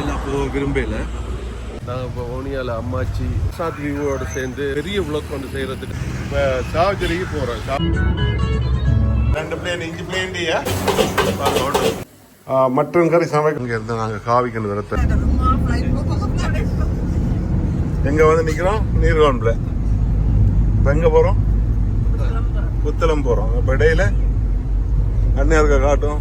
எல்லாம் போக விரும்பல. நாங்கள் இப்போ ஓனியால அம்மாச்சி சாத் விவோட சேர்ந்து பெரிய விளக்கு வந்து செய்யறதுக்கு இப்போ சாவச்சேரிக்கு போகிறோம் ரெண்டு பிளேன் இஞ்சி பிளேண்டியா மட்டன் கறி சமைக்க இங்கே இருந்து நாங்கள் காவிக்கணும் விரத்தை எங்கே வந்து நிற்கிறோம் நீர்கோன்ல இப்போ எங்கே போகிறோம் புத்தளம் போகிறோம் இப்போ இடையில அண்ணன் இருக்க காட்டும்.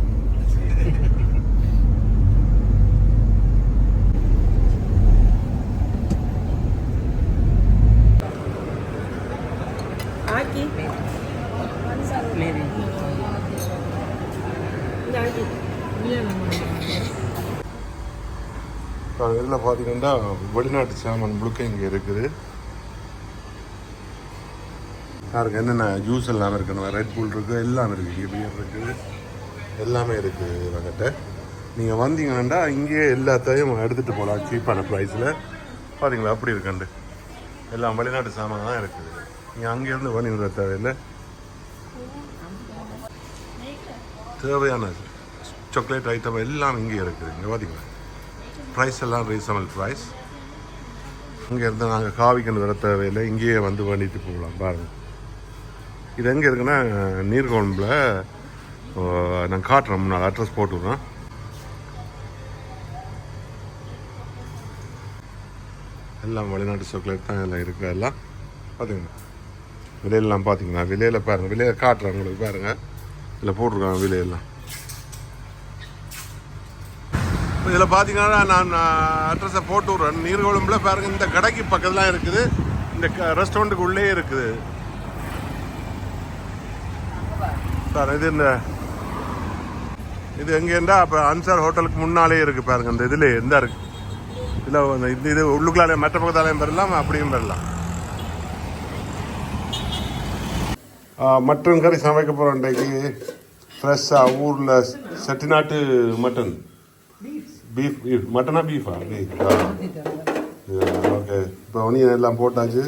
இதில் பார்த்தீங்கன்னா வெளிநாட்டு சாமான் முழுக்க இங்கே இருக்குது. யாருக்கு என்னென்ன ஜூஸ் எல்லாமே இருக்குண்ணா ரெட் புல் இருக்குது எல்லாமே இருக்குது இங்கே பியர் இருக்குது எல்லாமே இருக்குது இவங்கிட்ட நீங்கள் வந்தீங்கன்னா இங்கேயே எல்லாத்தையும் எடுத்துகிட்டு போகலாம் சீப்பான ப்ரைஸில் பார்த்தீங்களா அப்படி இருக்குண்டு. எல்லாம் வெளிநாட்டு சாமான் தான் இருக்குது. நீங்கள் அங்கேருந்து பண்ணிவிட தேவையில்லை தேவையான சாக்லேட் ஐட்டம் எல்லாம் இங்கே இருக்குது. இங்கே பார்த்தீங்களா ப்ரைஸ் எல்லாம் ரீசனபிள் ப்ரைஸ் இங்கேருந்து நாங்கள் காவிக்கண்டு வர தேவையில்லை. இங்கேயே வந்து வண்டிட்டு போகலாம் பாருங்கள் இது எங்கே இருக்குன்னா நீர்கொழம்பில் நான் காட்டுறேன் முன்னால் அட்ரஸ் போட்டுடுறேன். எல்லாம் வெளிநாட்டு சாக்லேட் தான் எல்லாம் இருக்குது எல்லாம். பார்த்தீங்களா விலையெல்லாம் பார்த்தீங்கன்னா விலையில் பாருங்கள் விலையை காட்டுறேன் உங்களுக்கு பாருங்கள் இதில் போட்டிருக்காங்க விலையெல்லாம். இதில் பார்த்தீங்கன்னா நான் அட்ரஸை போட்டு விட்றேன். நீர்கொழும்புல பாருங்கள் இந்த கடைக்கு பக்கத்துலாம் இருக்குது. இந்த ரெஸ்டாரண்ட்டுக்கு உள்ளே இருக்குது. சார் இது இந்த இது எங்கேருந்தா அப்போ அன்சார் ஹோட்டலுக்கு முன்னாலே இருக்குது பாருங்க இந்த இதில் எந்த இருக்கு. இதில் இந்த இது உள்ளுக்குள்ளாலே மற்ற பக்கத்தாலையும் பெறலாம் அப்படியும் பெறலாம். மட்டன் கறி சமைக்க போகிறோம் இன்றைக்கு. ஃப்ரெஷ்ஷாக ஊரில் செட்டிநாட்டு மட்டன். பீஃப் பீஃப் மட்டனா பீஃபா பீஃப் ஓகே இப்போ ஒனியன் எல்லாம் போட்டாச்சு.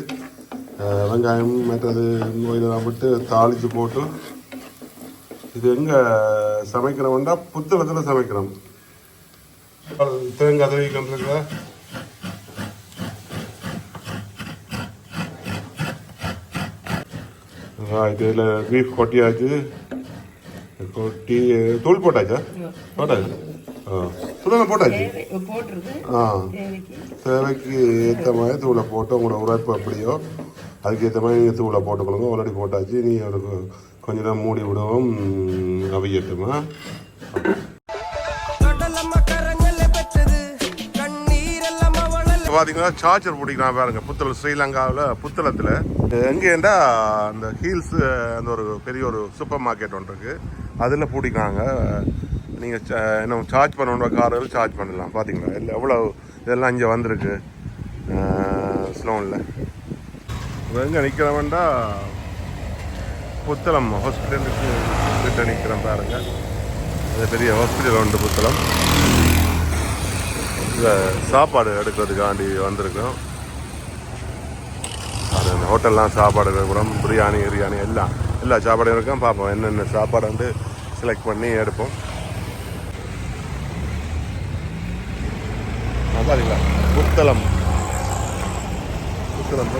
வெங்காயம் மற்றது இதெல்லாம் போட்டு தாளித்து போட்டு இது எங்கே சமைக்கிறோம்னா புத்தகத்தில் சமைக்கிறோம். தேங்காய் தடவி கொண்டிருக்க இதில் பீஃப் கொட்டியாச்சு. கொட்டி தூள் போட்டாச்சா? போட்டாச்சு? தூளை போட்டாச்சு. ஆ. தேவைக்கு. ஏற்ற மாதிரி தூளை போட்டு உங்களோட உழைப்பு எப்படியோ அதுக்கு ஏற்ற மாதிரி நீங்கள் தூளை போட்டுக்கொள்ளுங்க. ஆல்ரெடி போட்டாச்சு. நீ ஒரு கொஞ்ச நேரம் மூடி விடுவோம். அவியட்டுமா பார்த்தீங்கன்னா சார்ஜர் பிடிக்கலாம் பாருங்க. புத்தளம் ஸ்ரீலங்காவில் புத்தளத்தில். எங்கேண்டா அந்த ஹீல்ஸ் அந்த ஒரு பெரிய ஒரு சூப்பர் மார்க்கெட் ஒன்று இருக்கு அதில் பிடிக்கிறாங்க நீங்கள் என்ன சார்ஜ் பண்ண கார்கள் சார்ஜ் பண்ணலாம் பார்த்தீங்களா இல்லை எவ்வளோ இதெல்லாம் இங்கே வந்திருக்கு? ஸ்லோனில் எங்கே நிற்கிறவன்டா புத்தளம் ஹாஸ்பிட்டலுக்கு கிட்ட நிற்கிறேன் பாருங்கள் அது பெரிய ஹாஸ்பிட்டல் உண்டு புத்தளம். இல்லை சாப்பாடு எடுக்கிறதுக்காண்டி வந்திருக்கோம். அது அந்த ஹோட்டல்லாம் சாப்பாடு எடுக்கிறோம் பிரியாணி கிரியாணி எல்லாம் எல்லா சாப்பாடும் இருக்கும். பார்ப்போம் என்னென்ன சாப்பாடு வந்து செலக்ட் பண்ணி எடுப்போம். பார்த்தீங்களா புத்தளம். புத்தளம்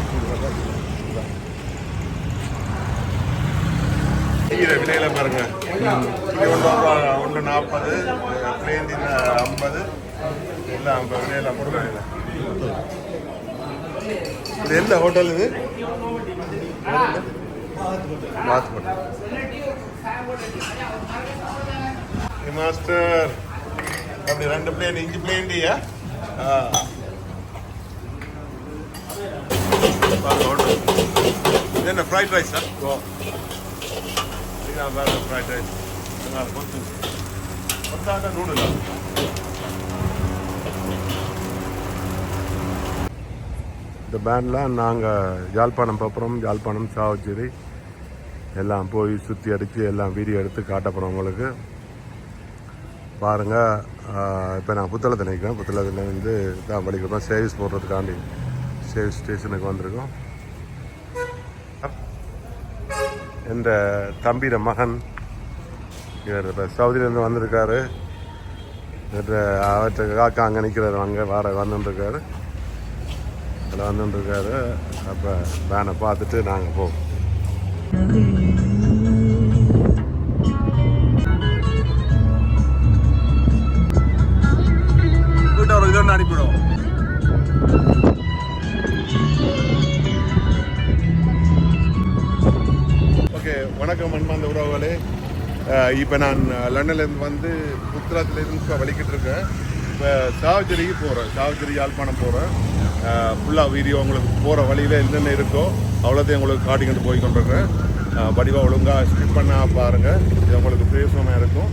கீரை விலையில பாருங்க. ஒன்று ஒன்று நாற்பது பிளேன் ஐம்பது இல்லை ஐம்பது விலையில முருகன் இது எந்த ஹோட்டல் இது? மாத்துப்பட்டு மாஸ்டர் அப்படி ரெண்டு பிளேன் இஞ்சி பிளேண்டியா என்ன ஃப்ரைட் ரைஸ் சார் இதான் வேறு ஃப்ரைட் ரைஸ் கொஞ்சம் கொத்தாண்ட நூடுலா இந்த பேண்டில் நாங்கள் யாழ்ப்பாணம் போகிறோம் யாழ்ப்பாணம் சாவச்சேரி. எல்லாம் போய் சுற்றி அடித்து எல்லாம் வீடியோ எடுத்து காட்ட போகிறோம் உங்களுக்கு. பாருங்கள் இப்போ நான் புத்தளத்தில் நிற்கிறேன் புத்தளத்தில் வந்து தான் படிக்கிறோம் சேவிஸ் போடுறதுக்காண்டி சேவிஸ் ஸ்டேஷனுக்கு வந்திருக்கோம். என்ற தம்பியோட மகன் இவர் இப்போ சவுதியிலேருந்து வந்திருக்காரு. அவற்றை காக்கா அங்கே நிற்கிறாரு அங்கே வர வந்துட்டுருக்காரு. அதில் வந்துட்டுருக்காரு. அப்போ வேனை பார்த்துட்டு நாங்கள் போவோம். வணக்கம் அன்பாந்த உறவுகளே. இப்போ நான் லண்டன்லேருந்து வந்து புத்திரத்துலேருந்து வலிக்கிட்டு இருக்கேன். இப்போ சாவச்சேரிக்கு போகிறேன் சாவச்சேரி யாழ்ப்பாணம் போகிறேன் ஃபுல்லாக வீடியோ உங்களுக்கு போகிற வழியில் என்னென்ன இருக்கோ அவ்வளோத்தையும் உங்களுக்கு காட்டிக்கிட்டு போய் கொண்டிருக்கேன் வடிவாக ஒழுங்காக ஸ்கிப் பண்ணால் பாருங்கள் இது உங்களுக்கு பிரயோசனமாக இருக்கும்.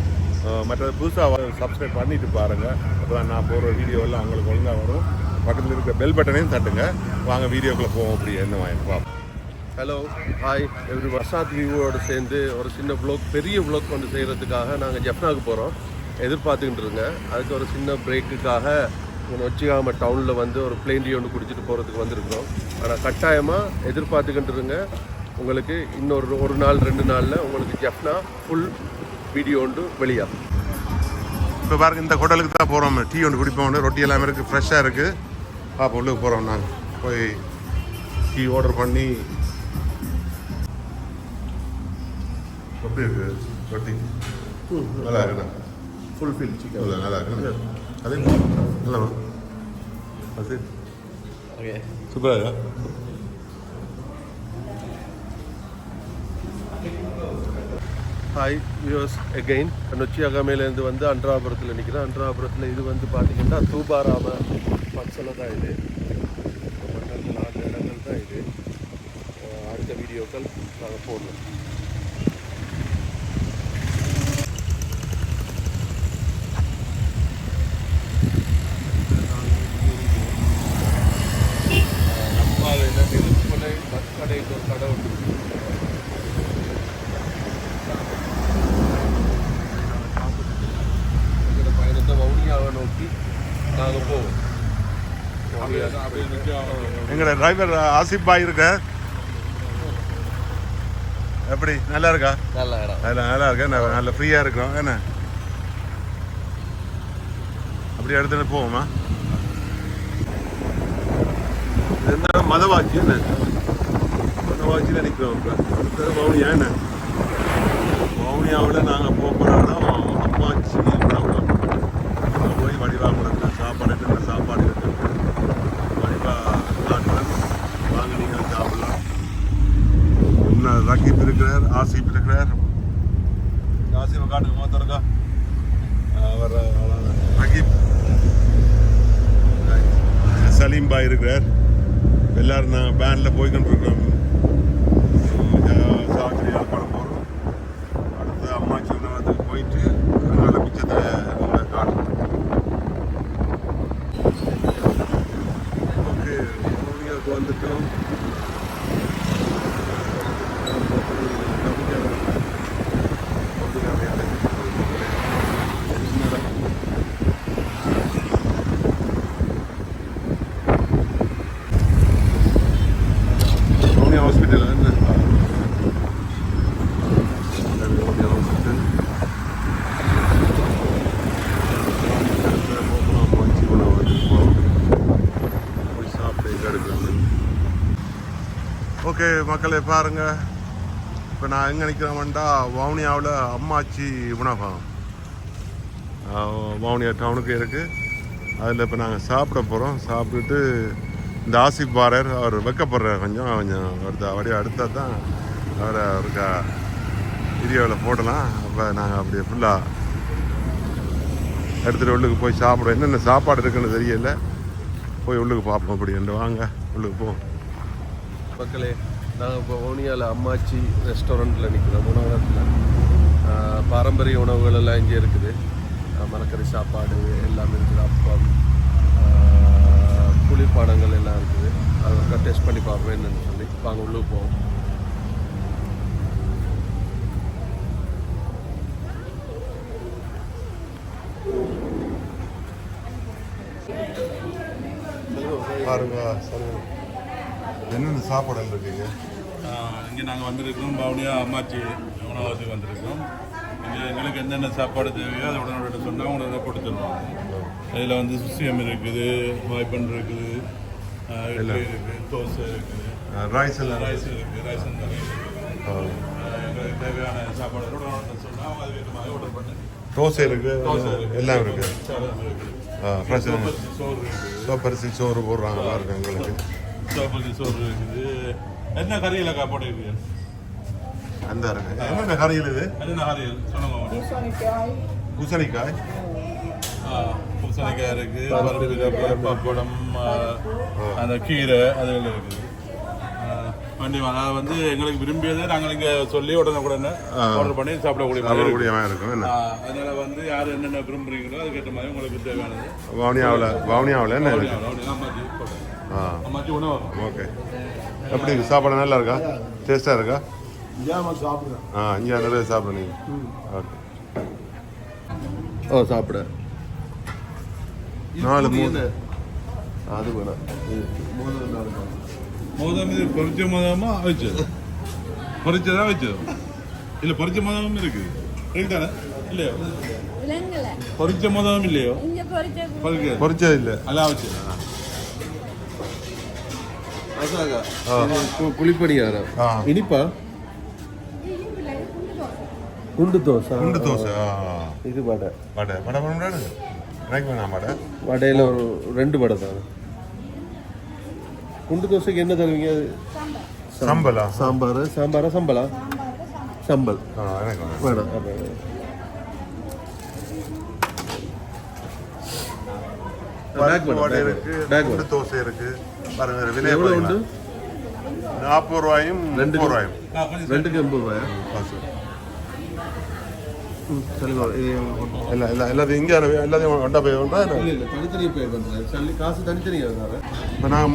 மற்றது புதுசாக சப்ஸ்கிரைப் பண்ணிட்டு பாருங்கள் அப்போ தான் நான் போகிற வீடியோ எல்லாம் உங்களுக்கு ஒழுங்காக வரும். பக்கத்தில் இருக்க பெல் பட்டனையும் தட்டுங்க. வாங்க வீடியோக்குள்ளே போவோம். அப்படி என்ன வாங்கி பார்ப்போம். ஹலோ ஹாய் எவ்ரி வர்ஷாத் வியூவோடு சேர்ந்து ஒரு சின்ன ப்ளாக் பெரிய ப்ளாக் கொண்டு செய்கிறதுக்காக நாங்கள் ஜெஃப்னாவுக்கு போகிறோம் எதிர்பார்த்துக்கிட்டு இருங்க அதுக்கு ஒரு சின்ன பிரேக்குக்காக இங்கே நொச்சிகாம டவுனில் வந்து ஒரு பிளேன் ஒன்று குடிச்சிட்டு போகிறதுக்கு வந்திருக்கிறோம். ஆனால் கட்டாயமாக எதிர்பார்த்துக்கிட்டு இருங்க உங்களுக்கு இன்னொரு ஒரு நாள் ரெண்டு நாளில் உங்களுக்கு ஜெஃப்னா ஃபுல் வீடியோ ஒன்று வெளியாகும் இப்போ பாருங்க இந்த ஹோட்டலுக்கு தான் போகிறோம் டீ ஒன்று குடிப்போம் ரொட்டி எல்லாமே இருக்குது ஃப்ரெஷ்ஷாக இருக்குது பாப்பா உள்ளுக்கு போகிறோம் நாங்கள் போய் டீ ஆர்டர் பண்ணி எப்படி ரொட்டி நல்லா இருக்குண்ணா ஃபுல் ஃபீல் சிக்கன் நல்லா நல்லா இருக்கு அதே நல்லா அது ஓகே சூப்பராக இருக்கா ஹாய் வியூஸ் அகெயின் நொச்சியாகாமையிலேருந்து வந்து அன்றாபுரத்தில் நிற்கிறேன் அன்றாபுரத்தில் இது வந்து பார்த்தீங்கன்னா தூபாராம பக்ஸில் தான் இது மண்டலில் நாலு இடங்கள் தான் இது அடுத்த வீடியோக்கள் நாங்கள் போடணும் நம்ம என்ன திருப்பலை பஸ் கடைக்கு ஒரு கடை ஒன்று இருக்கு. எங்களோட பயணத்தை வவுனியாவை நோக்கி நாங்கள் போவோம் எங்களோட டிரைவர் ஆசிப் பாய் இருக்க. எப்படி நல்லா இருக்கா? நல்ல இடம். நல்லா இருக்கா? நல்ல ஃப்ரீயாக இருக்கும். என்ன? அப்படி எடுத்துட்டு போவோமா? என்ன மதவாச்சி என்ன? மதவாச்சியில் நிற்கிறோம் இப்போ மௌனியா என்ன? மௌனியாவில் நாங்கள் போக போகிற இடம் அம்மாச்சி அங்கே போய் வடிவா உங்களுக்கு சாப்பாடு சாப்பாடு இருக்கு வடிவா காட்டுறேன் வாங்க நீங்கள் சாப்பிடலாம் இன்னும் ரகீப் இருக்கிறார் ஆசிப் இருக்கிறார் ஆசிப் காட்டுக்கு மொத்தம் அவர் ரகீப் சலீம் பாய் இருக்கிறார். எல்லாரும் நான் பேண்டில் போய்கிட்டு இருக்கிறோம் சாக்கரி யாழ்ப்பாணம் போகிறோம் அடுத்து அம்மாச்சி உணவகத்துக்கு போயிட்டு அதனால் மிச்சத்தை உங்களை காட்டுறோம் ஓகே மௌனியாவுக்கு வந்துட்டோம் மௌனியா ஹாஸ்பிட்டல் என்ன மௌனியா ஹாஸ்பிட்டல் அம்மாச்சி உணவகத்துக்கு போகிறோம் போய் சாப்பிட்டு எடுக்கணும் ஓகே மக்களே பாருங்க. இப்போ நான் எங்கே நிற்கிறேன்டா வவுனியாவில் அம்மாச்சி உணவகம். வவுனியா டவுனுக்கு இருக்குது அதில் இப்போ நாங்கள் சாப்பிட போகிறோம் சாப்பிட்டுட்டு இந்த ஆசிப் பாரர் அவர் வைக்கப்படுறார் கொஞ்சம் கொஞ்சம் அடுத்த அப்படியே அடுத்தா தான் அவரை அவருக்கா வீடியோவில் போடலாம். அப்போ நாங்கள் அப்படியே ஃபுல்லாக எடுத்துகிட்டு உள்ளுக்கு போய் சாப்பிடுவோம் என்னென்ன சாப்பாடு இருக்குன்னு தெரியல. போய் உள்ளுக்கு பார்ப்போம். அப்படி வாங்க உள்ளுக்கு போவோம். மக்களே நாங்கள் இப்போ ஓனியாவில் அம்மாச்சி ரெஸ்டாரண்ட்டில் நிற்கிறோம் உணவகத்தில். பாரம்பரிய உணவுகள் எல்லாம் இங்கே இருக்குது. மலக்கறி சாப்பாடு எல்லாமே இருக்குது. அப்பம் குளிர்பானங்கள் எல்லாம் இருக்குது. அதை டெஸ்ட் பண்ணி பார்ப்போம் என்னன்னு சொல்லி. வாங்க உள்ளே போவோம் பாருங்க சொல்லுங்க என்னென்ன சாப்பாடு இருக்கீங்க இங்கே நாங்கள் வந்திருக்கோம் பவுனியா அம்மாச்சி உணவகத்துக்கு வந்திருக்கோம் இங்க எங்களுக்கு என்னென்ன சாப்பாடு தேவையோ அதை உடனே சொன்னால் உடனே போட்டு தருவாங்க. அதில் வந்து சுசியம் இருக்குது வாய்ப்பன் இருக்குது இட்லி இருக்குது தோசை இருக்குது. ரைஸ் எல்லாம். ரைஸ் இருக்குது ரைஸ் எங்களுக்கு தேவையான சாப்பாடு உடனே சொன்னால் அவங்க அதுக்கு மாதிரி ஆர்டர் பண்ணி தோசை இருக்கு இருக்குது எல்லாம் இருக்கு. இருக்குது சோறு சோப்பரிசி சோறு போடுறாங்க பாருங்க எங்களுக்கு. சோப்பரிசி சோறு இருக்குது. என்ன கறியிலக்கா போட்டிருக்கீங்க? அந்த இருக்கு என்னென்ன கறியில் இது? என்ன கறியில் சொல்லுங்க பூசணிக்காய். ஆ, பூசணிக்காய் இருக்கு பருப்பு பப்படம் அந்த கீரை அதுகள் இருக்குது வண்டி அதாவது வந்து எங்களுக்கு விரும்பியதை நாங்கள் இங்கே சொல்லி உடனே உடனே ஆர்டர் பண்ணி சாப்பிடக்கூடிய மாதிரி இருக்கும் என்ன? அதனால வந்து யார் என்னென்ன விரும்புறீங்களோ அதுக்கேற்ற மாதிரி உங்களுக்கு தேவையானது. வவுனியாவில் வவுனியாவில் என்ன இருக்கு அம்மாச்சி போட்டேன் ஆ. அம்மாச்சி உணவு ஓகே. எப்படி இருக்கு? சாப்பாடு நல்லா இருக்கா? டேஸ்ட்டாக இருக்கா? ஆ இங்கே நிறைய சாப்பிட நீங்கள் ஓகே. ஓ சாப்பிட. நாலு மூணு? அது வேணாம். மோதம் இது பொரிச்ச மோதமா வச்சது பொரிச்சதா வச்சது இல்ல பொரிச்ச மோதமும் இருக்கு. இருக்குதானே இல்லையோ? பொரிச்ச மோதமும் இல்லையோ? பொறிச்ச இல்லை. அதான் வச்சது ஆ. இனிப்பா? குண்டு தோசை. குண்டு தோசை இது வடை. வடை. வடை எனக்கு வேணாம் வடை. வடையில் ஒரு ரெண்டு வடை தான் குண்டு தோசைக்கு என்ன தருவீங்க? சம்பலா சாம்பார். சாம்பாரா சம்பளா? சம்பல். எனக்கு வேணாம் வேணாம் அப்ப பேக் பருப்பு வடை இருக்கு. குண்டு தோசை இருக்கு. பாருங்க விலை உண்டு நாற்பது ரூபாயும் ரெண்டு ரூபாயும். ரெண்டுக்கு எண்பது ரூபாயா?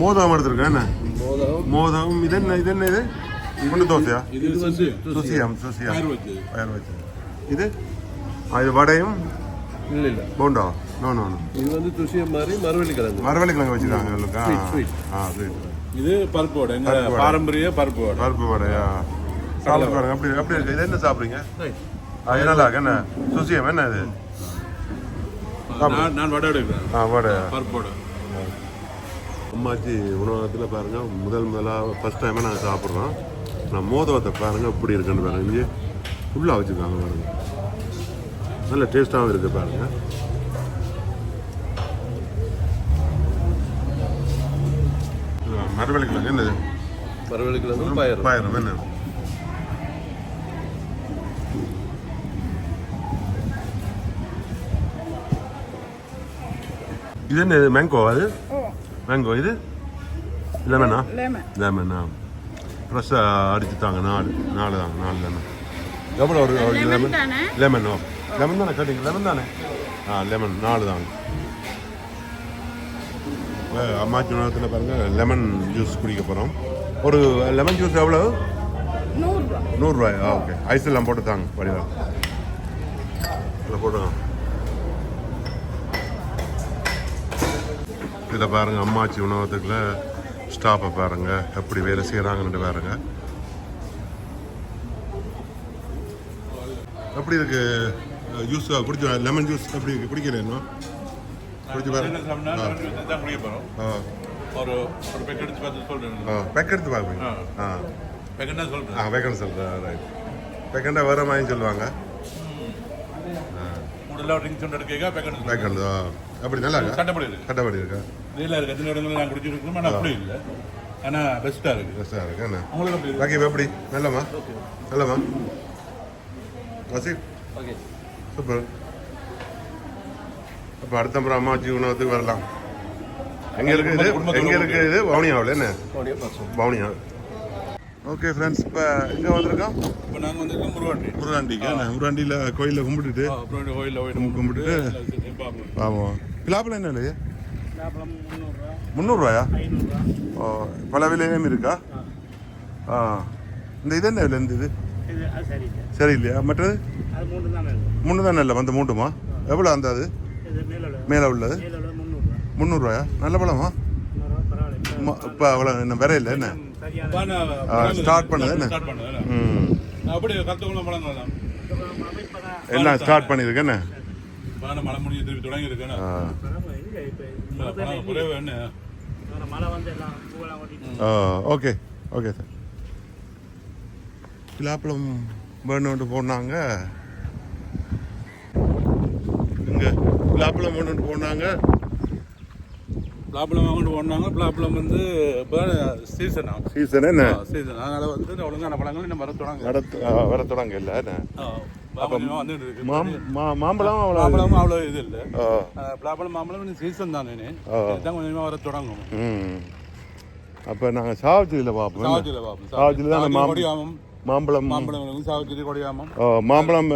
மோதகம் எடுத்திருக்கேன் என்ன? மோதம் மோதகம் இது என்ன இது என்ன இது? குண்டு தோசையா? சுசியம் சுசியம். இது? இது வடையும்? இல்லை இல்லை. போண்டா? நோ நோ நோ இது வந்து துஷியம் மாதிரி மரவள்ளி கிழங்கு மரவள்ளி கிழங்கு வச்சுருக்காங்க sweet. ஆ ஸ்வீட் இது பருப்பு வடை. எங்க வடை. பாரம்பரிய பருப்பு வடை. பருப்பு வடையா சாப்பிட்டு பாருங்க. அப்படி அப்படி இருக்கு? இது என்ன சாப்பிட்றீங்க? இருக்கு என்ன சுசியம் என்ன? இது? நான் நான் வடை எடுக்கிறேன். ஆ வடை. பருப்பு வடை. அம்மாச்சி உணவகத்தில் பாருங்க முதல் முதலாக ஃபஸ்ட் டைமாக நாங்கள் சாப்பிட்றோம். நான் மோதகத்தை பாருங்க எப்படி இருக்குன்னு பாருங்க. இங்கே ஃபுல்லாக வச்சுருக்காங்க பாருங்க. நல்ல டேஸ்ட்டாகவும் இருக்குது பாருங்க. மரவள்ளி கிழங்கு என்னது மரவள்ளி கிழங்கு பயிர் பாயிரம் என்ன இது என்ன இது? மேங்கோ அது? மேங்கோ இது? லெமனா லெமன் ஃப்ரெஷ்ஷாக அடிச்சு தாங்க நாலு. நாலு தாங்க நாலு லெமன் எவ்வளோ ஒரு லெமன் தானே? லெமன் ஓ. லெமன் தானே கட்டிங்க? லெமன் தானே? ஆ லெமன் நாலு தாங்க. அம்மாச்சி உணவகத்தில் பாருங்கள் லெமன் ஜூஸ் குடிக்க போகிறோம் ஒரு லெமன் ஜூஸ் எவ்வளோ நூறுரூவா. நூறுரூவாயா? ஓகே. ஐஸ் எல்லாம் போட்டு தாங்க வடிவா. இதில் போட்டுங்க இதில் பாருங்கள் அம்மாச்சி உணவகத்துக்குள்ள ஸ்டாஃபை பாருங்க எப்படி வேலை செய்கிறாங்கன்னு பாருங்க. எப்படி இருக்கு ஜூஸ் குடிச்ச லெமன் ஜூஸ் எப்படி இருக்கு குடிக்கிறேன்னா? குடிச்சு பாருங்க ஒரு ஒரு பேக்கெட் எடுத்து பார்த்து சொல்றேன். ஆ பேக் எடுத்து பார்ப்பீங்க ஆ. பேக்கெட் தான் ஆ சொல்றேன் பேக்கெண்ட் சொல்கிறேன் ரைட் பேக்கெண்டா வேறு மாதிரி சொல்லுவாங்க? கூடுதலாக ட்ரிங்க்ஸ் ஒன்று எடுக்க பேக்கெட் பேக்கெண்ட் அப்படி நல்லா இருக்கா? சட்டப்படி இருக்கு கட்டப்படி இருக்கா இதில் இருக்கு எத்தனை இடங்களில் நான் குடிச்சிருக்கோம் ஆனால் அப்படி இல்லை. ஆனால் பெஸ்ட்டாக இருக்கு. பெஸ்ட்டாக இருக்கு. என்ன? உங்களுக்கு எப்படி நல்லமா நல்லமா வசீப் ஓகே சூப்பர். அப்போ அடுத்த முறை அம்மாச்சி வரலாம். எங்கே இருக்கு இது? குடும்பத்தோட எங்கே இருக்கு இது? வவுனியாவில் என்ன? வவுனியா ஓகே ஃப்ரெண்ட்ஸ் இப்போ எங்கே வந்திருக்கோம்? இப்போ நாங்கள் வந்து முருகாண்டி. முருகாண்டிக்கு? என்ன முருகாண்டியில் கோயிலில் கும்பிட்டுட்டு? கோயிலில் கும்பிட்டுட்டு? பார்ப்போம். ஆமாம் பிலாப்பில் என்ன இல்லையா முந்நூறுரூவாயா ஓ பல விலையும் இருக்கா? ஆ. இந்த இது என்ன விலை இந்த இது? சரி இல்லையா மற்றது? மூணு தானே இல்லை அந்த மூட்டுமா எவ்வளோ அந்த அது? மேலே உள்ளது? முந்நூறுரூவாயா நல்ல பழமா? இப்போ அவ்வளோ என்ன விரை இல்லை என்ன? ஸ்டார்ட் பண்ணது என்ன? ம். எல்லாம் ஸ்டார்ட் பண்ணியிருக்கேன்னு இப்போ மழை முடிஞ்சு திருப்பி தொடங்கி இருக்கேன் என்ன? Okay okay sir. பிலாப்பழம் வேணும்னு போனாங்க. பிலாப்பழம் வேணும்னு போனாங்க. பிளாப்பழம் வாங்கிட்டு போனாங்க. பிளாப்பழம் வந்து இப்போ சீசன் சீசன் என்ன? சீசன் அதனால வந்து ஒழுங்கான பழங்கள் இன்னும் வர தொடங்க. ஆ, வர தொடங்க இல்லை என்ன? மாம்பழம் மாம்பழம் அவ்வளோ இது இல்லை. பிளாப்பழம் மாம்பழம் சீசன் தானே. இதுதான் கொஞ்சமாக வர தொடங்கும். அப்போ நாங்கள் சாவச்சியில் பார்ப்போம்? சாவச்சியில் பார்ப்போம் சாவச்சியில் தான் மாம்பழம் மாம்பழம் மாம்பழம் சாவச்சிரி கொடியாமம் மாம்பழம்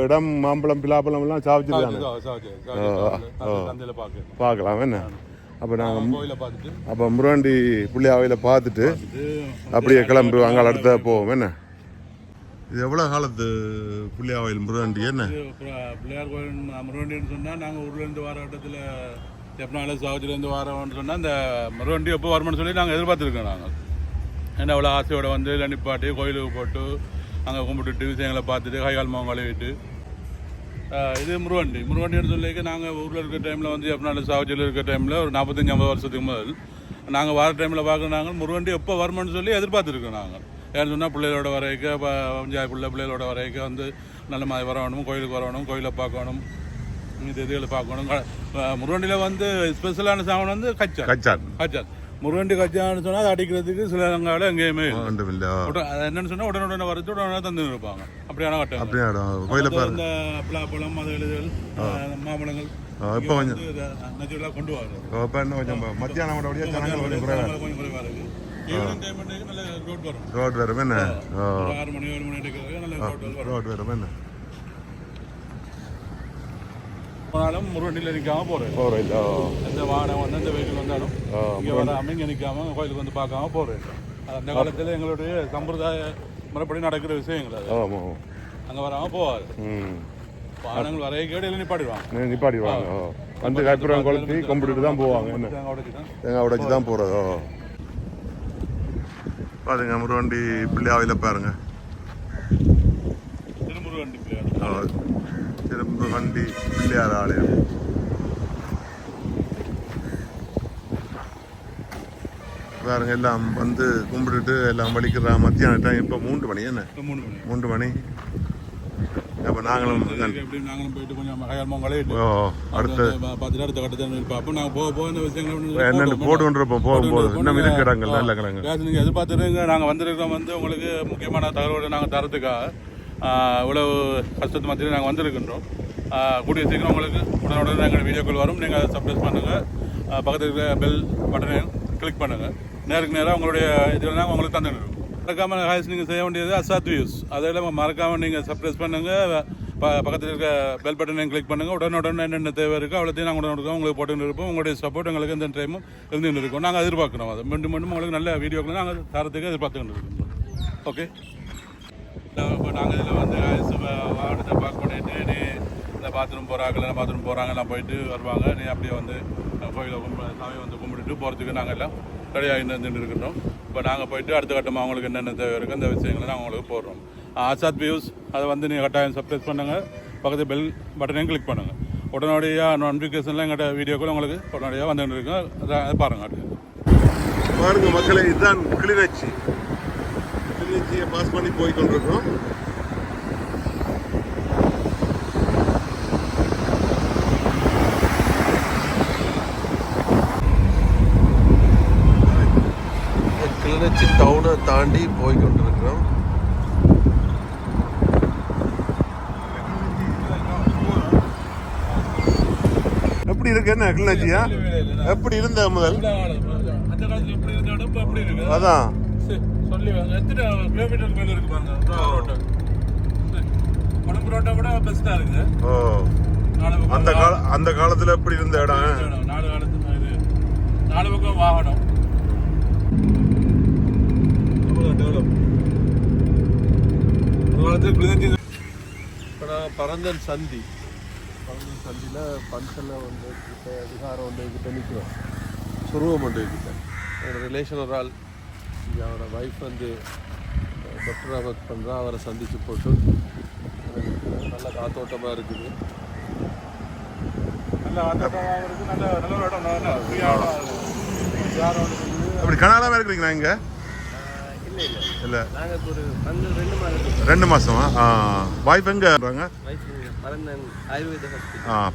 இடம் மாம்பழம் பிலாப்பழம் எல்லாம் தானே சாவச்சிரி சந்தையில் பார்க்க பார்க்கலாம் என்ன அப்போ நாங்கள் அப்போ முருகண்டி புள்ளியாவையில் பார்த்துட்டு அப்படியே கிளம்பு அங்கே அடுத்த போவோம் என்ன இது எவ்வளோ காலத்து புள்ளியாவையில் முருகண்டி என்ன பிள்ளையார் கோயில் முருகண்டின்னு சொன்னால் நாங்கள் ஊர்லேருந்து வர வட்டத்தில் எப்பனால சாவச்சிலேருந்து வரோம்னு சொன்னால் இந்த முருகண்டி எப்போ வருமானு சொல்லி நாங்கள் எதிர்பார்த்துருக்கோம் நாங்கள் ஏன்னா அவ்வளோ ஆசையோட வந்து நிப்பாட்டி கோயிலுக்கு போட்டு அங்கே கும்பிட்டுட்டு விஷயங்களை பார்த்துட்டு கைகால் முகம் கழுவிட்டு. இது முருகண்டி முருகண்டின்னு சொல்லிக்க நாங்கள் ஊரில் இருக்கிற டைமில் வந்து எப்பனால சாவச்சியில் இருக்கிற டைமில் ஒரு நாற்பத்தஞ்சு ஐம்பது வருஷத்துக்கு முதல் நாங்கள் வர டைமில் பார்க்குறாங்க முருகண்டி எப்போ வருமானு சொல்லி எதிர்பார்த்துருக்கோம் நாங்கள் ஏன்னு சொன்னால் பிள்ளைகளோட வரைக்க பஞ்சாய பிள்ளை பிள்ளைகளோட வரைக்க வந்து நல்ல மாதிரி வரணும் கோயிலுக்கு வரணும் கோயிலை பார்க்கணும் இது இதுகளை பார்க்கணும். முருகண்டியில் வந்து ஸ்பெஷலான சாமான் வந்து கச்சான். கச்சான். கச்சான். முருகண்டி கச்சான்னு சொன்னால் அது அடிக்கிறதுக்கு சிலங்காவில் எங்கேயுமே இல்லை. என்னன்னு சொன்னால் உடனே உடனே வரது உடனே தந்து இருப்பாங்க அப்படியான கட்டம் அப்படியே கோயிலை பாருங்க. இந்த பலாப்பழம் அது எழுதுகள் மாம்பழங்கள். இப்போ கொஞ்சம். கொண்டு வரோம் இப்போ இன்னும் கொஞ்சம் மத்தியானம் ஜனங்கள் கொஞ்சம் குறைவாக கொஞ்சம் குறைவா இருக்கு. ஈவினிங் டைம் நல்ல ரோட் வரும். ரோட் வரும் என்ன? ஆறு மணி ஏழு மணி அடிக்கிறது நல்ல ரோட் வரும். ரோட் வரும் என்ன? போனாலும் முருகண்டியில் நிற்காம போகிறேன் ஓ எந்த வாகனம் வந்து எந்த வெஹிக்கிள் வந்தாலும் இங்கே வராமல் இங்கே நிற்காம கோயிலுக்கு வந்து பார்க்காம போகிறேன் அந்த காலத்தில் எங்களுடைய சம்பிரதாய முறைப்படி நடக்கிற விஷயங்கள் அது அங்கே வராமல் போவாது ம். வாகனங்கள் வரைய கேடு இல்லை நிப்பாட்டிடுவாங்க. நிப்பாட்டிடுவாங்க. வந்து கற்பூரம் கொளுத்தி கும்பிட்டுட்டு தான் போவாங்க. தேங்காய் உடைச்சு தான் போகிறது பாருங்க முருகண்டி பிள்ளையாவையில் பாருங்க. திருமுருகண்டி பிள்ளையார். ஓ, திருமுருகண்டி பிள்ளையார் ஆலயம். பாருங்க எல்லாம் வந்து கும்பிட்டுட்டு எல்லாம் வலிக்கிற மத்தியான டைம் இப்போ மூன்று மணி என்ன? மூன்று மணி. அப்போ நாங்களும் நாங்களும் போயிட்டு கொஞ்சம் ஓ அடுத்து பார்த்துட்டு அடுத்த கட்டத்தை பார்ப்போம் நாங்கள் போக போக இந்த விஷயங்கள் என்னென்னு போட்டுருப்போம் போகும்போது. இன்னும் இருக்கு இடங்கள் நல்ல கிழங்கு. நீங்கள் எதிர்பார்த்துருங்க நாங்கள் வந்திருக்கோம் வந்து உங்களுக்கு முக்கியமான தகவல்களை நாங்கள் தரத்துக்காக இவ்வளவு கஷ்டத்து மத்தியில் நாங்கள் வந்திருக்கின்றோம். கூடிய சீக்கிரம் உங்களுக்கு உடனுடன் நாங்கள் வீடியோக்கள் வரும். நீங்கள் அதை சப்ஸ்கிரைப் பண்ணுங்கள் பக்கத்தில் இருக்கிற பெல் பட்டனையும் கிளிக் பண்ணுங்கள் நேருக்கு நேராக உங்களுடைய இதில் நாங்கள் உங்களுக்கு தந்துடுறோம். மறக்காமல் ஹாய்ஸ் நீங்கள் செய்ய வேண்டியது அசாத் வியூஸ் அதெல்லாம் மறக்காமல் நீங்கள் சப்ரைஸ் பண்ணுங்கள் ப பக்கத்தில் இருக்க பெல் பட்டனையும் கிளிக் பண்ணுங்கள் உடனுடன் என்னென்ன தேவை இருக்கோ அவ்வளோத்தையும் நாங்கள் உடனே உங்களுக்கு போட்டுன்னு இருப்போம். உங்களுடைய சப்போர்ட் எங்களுக்கு எந்த டைமும் இருந்துகிட்டு இருக்கோம். நாங்கள் எதிர்பார்க்குறோம் அதை. மீண்டும் மீண்டும் உங்களுக்கு நல்ல வீடியோக்களை நாங்கள் தரத்துக்கு எதிர்பார்த்துக்கிட்டு இருக்கோம். ஓகே இப்போ நாங்கள் இதில் வந்து வாகனத்தை பார்க் பண்ணிட்டு நீ இந்த பாத்ரூம் போகிறாங்க இல்லை பாத்ரூம் போகிறாங்க எல்லாம் போயிட்டு வருவாங்க. நீ அப்படியே வந்து கோயிலை கும்பிட சாமி வந்து கும்பிட்டுட்டு போகிறதுக்கு நாங்கள் எல்லாம் ரெடியாக இருந்துட்டு இருக்கின்றோம். இப்போ நாங்கள் போயிட்டு அடுத்த கட்டமாக அவங்களுக்கு என்னென்ன தேவை இருக்குது அந்த விஷயங்களை நாங்கள் உங்களுக்கு போடுறோம். ஆசாத் வியூஸ் அதை வந்து நீங்கள் கட்டாயம் சப்ஸ்கிரைப் பண்ணுங்கள் பக்கத்து பெல் பட்டனையும் கிளிக் பண்ணுங்கள் உடனடியாக நோட்டிஃபிகேஷன்லாம் எங்கள்கிட்ட வீடியோக்கள் உங்களுக்கு உடனடியாக வந்துட்டு இருக்கோம் அதை அதை பாருங்கள் மக்களை இதுதான் கிளிநொச்சி. பாஸ் பண்ணி போய் கொண்டிருக்கிறோம் கிளிநொச்சி டவுனை தாண்டி போய் கொண்டிருக்கிறோம். எப்படி இருக்கு என்ன கிளிநொச்சியா? எப்படி இருந்த முதல்? அதான். எத்தனை கிலோமீட்டருக்கு மேல இருக்கு பாருங்க ரோட்டு கொழும்பு ரோட்டை விட பெஸ்டா இருக்குது. ஓ. நாலு பக்கம் அந்த கால அந்த காலத்துல எப்படி இருந்த இடம்? நாலு காலத்து இது. நாலு பக்கம் வாகனம். டெவலப் ஒரு காலத்தில் கிளிநொச்சி இப்போ நான் பரந்தன் சந்தி. பரந்தன் சந்தியில் பன்சலில் வந்து கிட்ட விகாரம் ஒன்று கிட்ட நிற்கிறோம் சுருவம் ஒன்று கிட்ட ரிலேஷன் ஒரு ஆள். அவரோட ஒய்ஃப் வந்து டாக்டராக ஒர்க் பண்ணுறா அவரை சந்தித்து போட்டு நல்ல காத்தோட்டமாக இருக்குது. அப்படி கனாலாம இருக்கிறீங்களா இங்க? இல்லை இல்லை. இல்ல. நாங்கள் இப்போ ஒரு வந்து ரெண்டு மாதம் ரெண்டு மாசமா? வாய்ப்பு எங்க இருக்காங்க?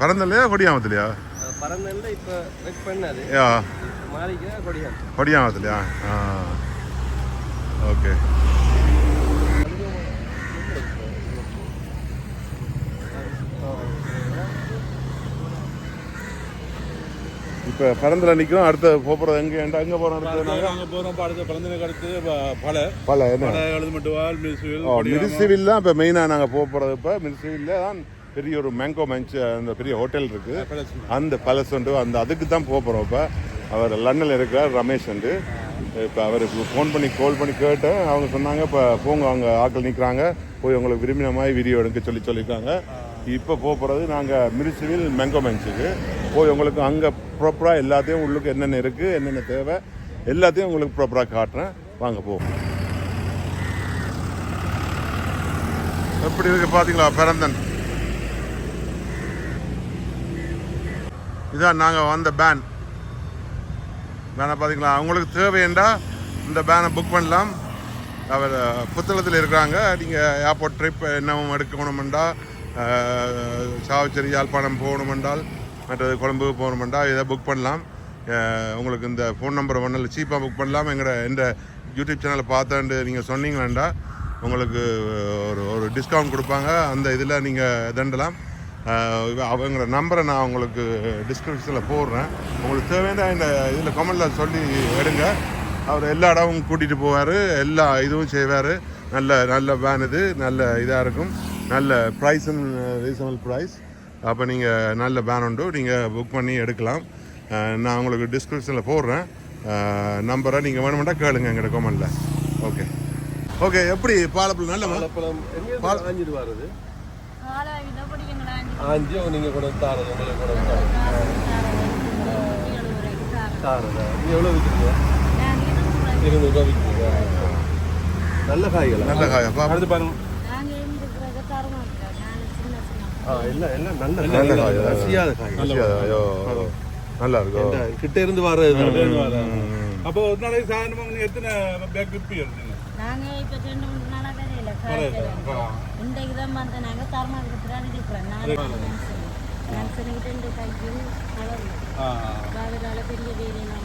பரந்தல்லையா கொடியாமத்துலையா? பரந்தனில் இப்போ வெக் பண்ணாது கொடியாமத்துலையா? ஆ. ஓகே. இப்போ பரந்தல நிற்கும் அடுத்த போகிறது எங்கே எங்கே போகிறோம் நாங்கள் போகிறோம் அடுத்த பிறந்தனுக்கு அடுத்து பல. பல என்ன? பல எழுது மட்டுவால் மிஸ்வில் ஓ மிரிசிவில் தான் இப்போ மெயினாக நாங்கள் போக போகிறது இப்போ. மிரிசிவில் தான் பெரிய ஒரு மேங்கோ மஞ்ச் அந்த பெரிய ஹோட்டல் இருக்குது அந்த பேலஸ் உண்டு. அந்த அதுக்கு தான் போக போகிறோம் இப்போ. அவர் லண்டனில் இருக்கிறார் ரமேஷ் உண்டு. இப்போ அவருக்கு ஃபோன் பண்ணி கால் பண்ணி கேட்டேன். அவங்க சொன்னாங்க இப்போ போங்க அவங்க ஆட்கள் நிற்கிறாங்க போய் உங்களுக்கு விரும்பின மாதிரி வீடியோ எடுக்க சொல்லி சொல்லியிருக்காங்க. இப்போ போக போகிறது நாங்கள் மிரிசிவில் மேங்கோ மென்ஸுக்கு போய் உங்களுக்கு அங்கே ப்ராப்பராக எல்லாத்தையும் உள்ளுக்கு என்னென்ன இருக்குது என்னென்ன தேவை எல்லாத்தையும் உங்களுக்கு ப்ராப்பராக காட்டுறேன். வாங்க போவோம். எப்படி இருக்குது பார்த்தீங்களா பிறந்தன் இதான் நாங்கள் வந்த பேன் பேனை பார்த்தீங்களா அவங்களுக்கு தேவைண்டா இந்த பேனை புக் பண்ணலாம். அவர் புத்தகத்தில் இருக்கிறாங்க. நீங்கள் ஏர்போர்ட் ட்ரிப் என்னவும் எடுக்கணுமெண்டா சாவச்சேரி யாழ்ப்பாணம் போகணுமென்றால் மற்றது கொழம்பு போகணுமெண்டா இதை புக் பண்ணலாம். உங்களுக்கு இந்த ஃபோன் நம்பர் ஒன்றில் சீப்பாக புக் பண்ணலாம். எங்களோட இந்த யூடியூப் சேனலை பார்த்தாண்டு நீங்கள் சொன்னீங்களேண்டா உங்களுக்கு ஒரு ஒரு டிஸ்கவுண்ட் கொடுப்பாங்க. அந்த இதில் நீங்கள் தண்டலாம். அவங்களோட நம்பரை நான் உங்களுக்கு டிஸ்கிரிப்ஷனில் போடுறேன். உங்களுக்கு தேவையான இந்த இதில் கமெண்டில் சொல்லி எடுங்க. அவர் எல்லா இடமும் கூட்டிகிட்டு போவார். எல்லா இதுவும் செய்வார். நல்ல நல்ல வேன் இது. நல்ல இதாக இருக்கும். நல்ல ப்ரைஸ் ரீசனபிள் ப்ரைஸ் அப்போ நீங்கள் நல்ல வேன் உண்டு. நீங்கள் புக் பண்ணி எடுக்கலாம். நான் உங்களுக்கு டிஸ்கிரிப்ஷனில் போடுறேன். நம்பரை நீங்கள் வேணுமெண்டா கேளுங்க எங்களோட கமெண்டில் ஓகே ஓகே எப்படி? பாலப்பழம் நல்ல வாழைப்பழம் எங்கே ஆஞ்சிட்டு வருது ஆஞ்சியோ நீங்கள் கூட தாரது உங்களுக்கு கூட தாரது. தாரதா. நீங்கள் எவ்வளோ விற்கிறீங்க இருநூறுவா விற்கிறீங்க நல்ல காய்களா? நல்ல காயா. அடுத்து பாருங்க. எல்லாம் எல்லாம் நல்ல நல்ல காய். ரசியாத காய்கள் ஐயோ. நல்லா இருக்கும் கிட்ட இருந்து வர்றது அப்போ ஒரு நாளைக்கு நீங்க எத்தனை பேக் இப்ப ரெண்டு மூணு நாளா கரையில காய்கறி இன்றைக்கு தான் வந்து நாங்க தரமா இருக்கிறதா இருக்கிறோம் நாலு மனுஷனுக்கு ரெண்டு கைக்கு வளரல பெரிய வேலை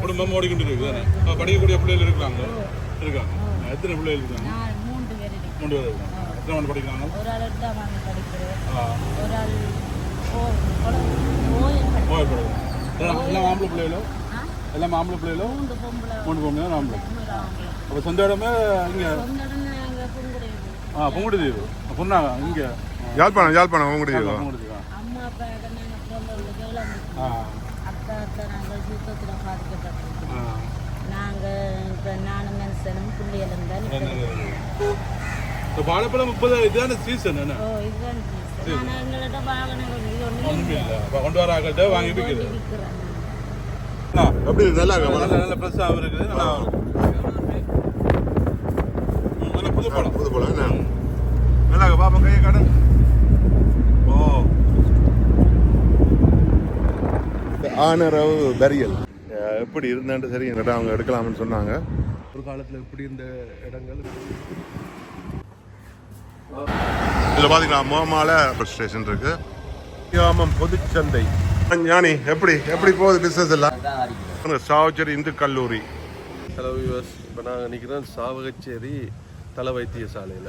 குடும்பம் ஓடிக்கிட்டு இருக்கு படிக்கக்கூடிய பிள்ளைகள் இருக்கிறாங்க இருக்காங்க எத்தனை பிள்ளைகள் இருக்காங்க நான் மூன்று பேர் மூணு பேர் இருக்காங்க எத்தனை மணி படிக்கிறாங்க ஒரு ஆள் படிக்கிறேன் ஒரு ஆள் ஓ ஓயில் படிக்கிறேன் எல்லாம் ஆம்பளை பிள்ளைகளோ? எல்லாம் ஆம்பளை பிள்ளைகளோ மூணு பொம்பளை ஆம்பளை அப்போ சொந்த இடமே இங்கே? ஆ பொங்குடி தீவு பொண்ணாங்க இங்கே. யாழ்ப்பாணம் யாழ்ப்பாணம் பொங்குடி தீவா இப்ப இப்போ வாழைப்பழம் முப்பது இதுதான சீசன் என்ன கொண்டு வர ஆக்கிட்ட வாங்கி விற்கிறது எப்படி இருக்கு? நல்லா இருக்கா? நல்ல நல்ல ஃப்ரெஷ்ஷாகவும் இருக்குது. நல்லா நல்ல புது பழம். புது என்ன? நல்லா இருக்கா. பாப்பா கையை காடு ஓ. ஆனரவு பெரியல் எப்படி இருந்தான்னு சரி என்கிட்ட அவங்க எடுக்கலாம்னு சொன்னாங்க. ஒரு காலத்தில் இப்படி இந்த இடங்கள் இதில் பார்த்தீங்களா மோமால பஸ் ஸ்டேஷன் இருக்கு. கியாமம் பொதுச்சந்தை. ஞானி எப்படி? எப்படி போகுது பிஸ்னஸ் எல்லாம்? சாவச்சேரி இந்து கல்லூரி. ஹலோ வியூவர்ஸ் இப்போ நாங்கள் நிற்கிறோம் சாவகச்சேரி தலை வைத்தியசாலையில்.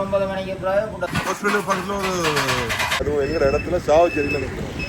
ஒன்பது மணிக்கு பிறகு ஹாஸ்பிட்டல் பக்கத்தில் ஒரு அதுவும் எங்கிற இடத்துல சாவச்சேரியில் நிற்கிறோம்